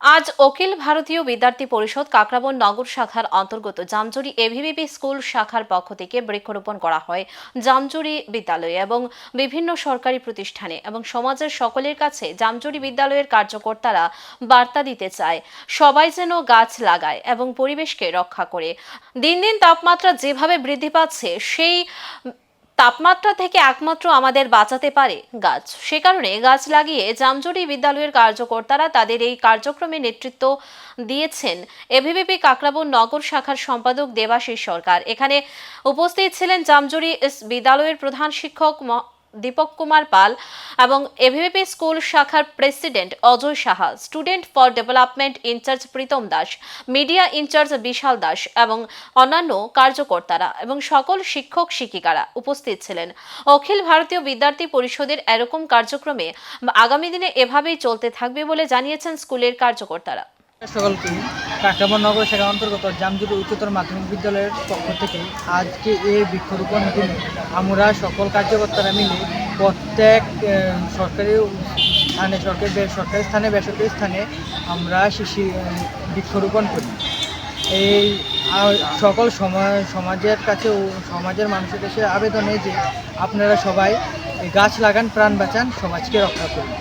আজ অখিল ভারতীয় বিদ্যার্থী পরিষদ কাকরাবন নগর শাখার অন্তর্গত জামজুরি এভিবিপি স্কুল শাখার পক্ষ থেকে বৃক্ষরোপণ করা হয় জামজুরি বিদ্যালয়ে এবং বিভিন্ন সরকারি প্রতিষ্ঠানে এবং সমাজের সকলের কাছে জামজুরি বিদ্যালয়ের কার্যকর্তারা বার্তা দিতে চায়। সবাই যেন গাছ লাগায় এবং পরিবেশকে রক্ষা করে। দিন দিন তাপমাত্রা যেভাবে বৃদ্ধি পাচ্ছে, সেই তাপমাত্রা থেকে একমাত্র আমাদের বাঁচাতে পারে গাছ। সে কারণে গাছ লাগিয়ে জামজুড়ি বিদ্যালয়ের কার্যকর্তারা তাদের এই কার্যক্রমে নেতৃত্ব দিয়েছেন। এভিবিপি কাকরাবন নগর শাখার সম্পাদক দেবাশিস সরকার। এখানে উপস্থিত ছিলেন জামজুরি বিদ্যালয়ের প্রধান শিক্ষক দীপক কুমার পাল এবং এভিবিপি স্কুল শাখার president Ajay Saha, student for development incharge Pritam Das, media incharge Bishal Das এবং অন্যান্য কার্যকর্তারা এবং সকল শিক্ষক শিক্ষিকারা উপস্থিত ছিলেন। অখিল ভারতীয় বিদ্যার্থী পরিষদের এরকম কার্যক্রমে আগামী দিনে এভাবেই চলতে থাকবে বলে জানিয়েছেন স্কুলের কার্যকর্তারা। সকলকে কাকরাবন নগর শাখা অন্তর্গত জামজুরি উচ্চতর মাধ্যমিক বিদ্যালয়ের পক্ষ থেকে আজকে এই বৃক্ষরোপণ দিনে আমরা সকল কার্যকর্তারা মিলে প্রত্যেক সরকারি স্থানে সরকারি সরকারি স্থানে, বেসরকারি স্থানে আমরা শিশি বৃক্ষরোপণ করি। এই সকল সমাজ সমাজের কাছে সমাজের মানুষের কাছে আবেদনে যে আপনারা সবাই গাছ লাগান, প্রাণ বাঁচান, সমাজকে রক্ষা করুন।